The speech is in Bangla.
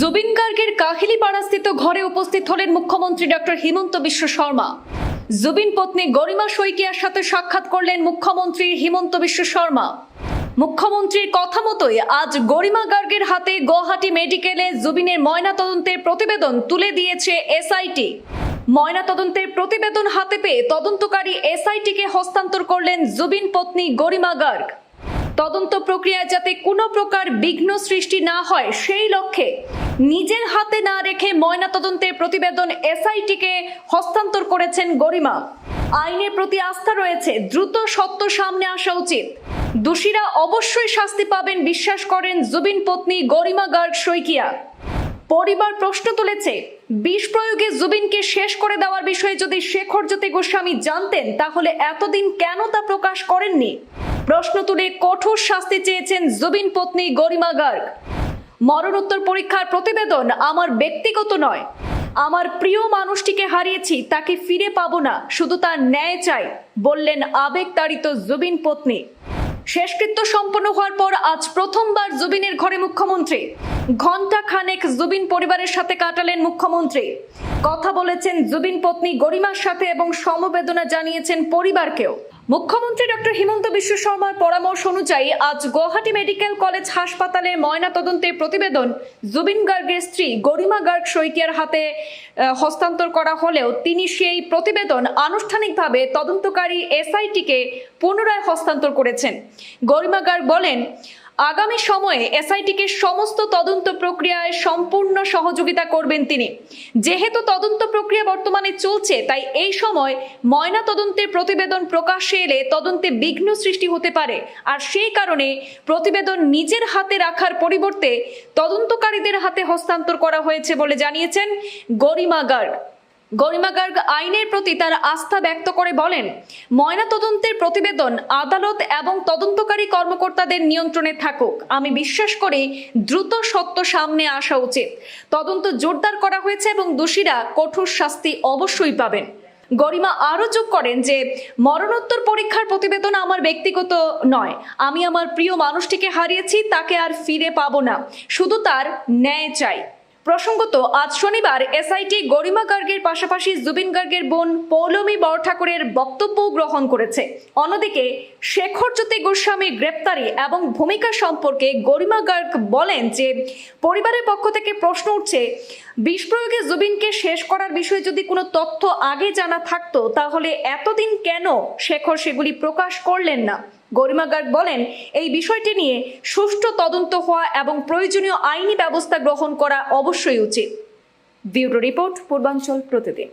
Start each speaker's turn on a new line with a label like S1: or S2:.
S1: জুবিন গার্গের কাহিলীপাড়াস্থিত ঘরে উপস্থিত হলেন মুখ্যমন্ত্রী ডক্টর হিমন্ত বিশ্ব শর্মা। জুবিন পত্নী গরিমা শইকিয়ার সাথে সাক্ষাৎ করলেন মুখ্যমন্ত্রী হিমন্ত বিশ্ব শর্মা। মুখ্যমন্ত্রীর কথা মতোই আজ গরিমা গার্গের হাতে গুয়াহাটি মেডিকেলে জুবিনের ময়নাতদন্তের প্রতিবেদন তুলে দিয়েছে এসআইটি। ময়নাতদন্তের প্রতিবেদন হাতে পেয়ে তদন্তকারী এসআইটিকে হস্তান্তর করলেন জুবিন পত্নী গরিমা গার্গ। তদন্ত প্রক্রিয়ায় যাতে কোনো প্রকার বিঘ্ন সৃষ্টি না হয়, সেই লক্ষ্যে নিজের হাতে না রেখে ময়নাতদন্তের প্রতিবেদন এসআইটিকে হস্তান্তর করেছেন গরিমা। আইনের প্রতি আস্থা রয়েছে, দ্রুত সত্য সামনে আসা উচিত। দোষীরা অবশ্যই শাস্তি পাবেন, বিশ্বাস করেন জুবিন পত্নী গরিমা গার্গ শইকিয়া। পরিবার প্রশ্ন তুলেছে, বিষ প্রয়োগে জুবিনকে শেষ করে দেওয়ার বিষয়ে যদি শেখর জ্যোতি গোস্বামী জানতেন, তাহলে এতদিন কেন তা প্রকাশ করেননি? প্রশ্ন তুলে কঠোর শাস্তি চেয়েছেন জুবিন পত্নী গরিমা গার্গ। মরণোত্তর পরীক্ষার প্রতিবেদন আমার ব্যক্তিগত নয়। আমার প্রিয় মানুষটিকে হারিয়েছি, তাকে ফিরে পাবো না, শুধু তার ন্যায় চাই, বললেন আবেগতাড়িত জুবিন পত্নী। শেষকৃত্য সম্পন্ন হওয়ার পর আজ প্রথমবার জুবিনের ঘরে মুখ্যমন্ত্রী। ঘণ্টা খানেক জুবিন পরিবারের সাথে কাটালেন মুখ্যমন্ত্রী। কথা বলেছেন জুবিন পত্নী গরিমার সাথে এবং সমবেদনা জানিয়েছেন পরিবারকেও। মুখ্যমন্ত্রী ডক্টর হিমন্ত বিশ্ব শর্মার পরামর্শ অনুযায়ী আজ গুয়াহাটি মেডিকেল কলেজ হাসপাতালের ময়নাতদন্তের প্রতিবেদন জুবিন গার্গের স্ত্রী গরিমা গার্গ শৈকিয়ার হাতে হস্তান্তর করা হলেও তিনি সেই প্রতিবেদন আনুষ্ঠানিকভাবে তদন্তকারী এসআইটিকে পুনরায় হস্তান্তর করেছেন। গরিমা গার্গ বলেন আগামী সময়ে এসআইটিকে সমস্ত তদন্ত প্রক্রিয়ায় সম্পূর্ণ সহযোগিতা করবেন তিনি। যেহেতু তদন্ত প্রক্রিয়া বর্তমানে চলছে, তাই এই সময় ময়না তদন্তের প্রতিবেদন প্রকাশ্যে এলে তদন্তে বিঘ্ন সৃষ্টি হতে পারে। আর সেই কারণে প্রতিবেদন নিজের হাতে রাখার পরিবর্তে তদন্তকারীদের হাতে হস্তান্তর করা হয়েছে বলে জানিয়েছেন গরিমা গার্গ। গরিমা গার্গ আইনের প্রতি তার আস্থা ব্যক্ত করে বলেন ময়নাতদন্তের প্রতিবেদন আদালত এবং তদন্তকারী কর্মকর্তাদের নিয়ন্ত্রণে থাকুক। আমি বিশ্বাস করি দ্রুত সত্য সামনে আসা উচিত। তদন্ত জোরদার করা হয়েছে এবং দোষীরা কঠোর শাস্তি অবশ্যই পাবেন। গরিমা আরও যোগ করেন যে, মরণোত্তর পরীক্ষার প্রতিবেদন আমার ব্যক্তিগত নয়। আমি আমার প্রিয় মানুষটিকে হারিয়েছি, তাকে আর ফিরে পাবো না। শুধু তার ন্যায় চাই। প্রসঙ্গত, আজ শনিবার এসআইটি গরিমা গার্গের পাশাপাশি জুবিন গার্গের বোন পৌলমী বরঠাকুরের বক্তব্য গ্রহণ করেছে। অন্যদিকে, শেখর জ্যোতি গোস্বামীর গ্রেপ্তারি এবং ভূমিকা সম্পর্কে গরিমা গার্গ বলেন যে, পরিবারের পক্ষ থেকে প্রশ্ন উঠছে, বিষ প্রয়োগে জুবিনকে শেষ করার বিষয়ে যদি কোনো তথ্য আগে জানা থাকতো, তাহলে এতদিন কেন শেখর সেগুলি প্রকাশ করলেন না? গরিমা গার্গ বলেন, এই বিষয়টি নিয়ে সুষ্ঠু তদন্ত হওয়া এবং প্রয়োজনীয় আইনি ব্যবস্থা গ্রহণ করা অবশ্যই উচিত। ব্যুরো রিপোর্ট, পূর্বাঞ্চল প্রতিদিন।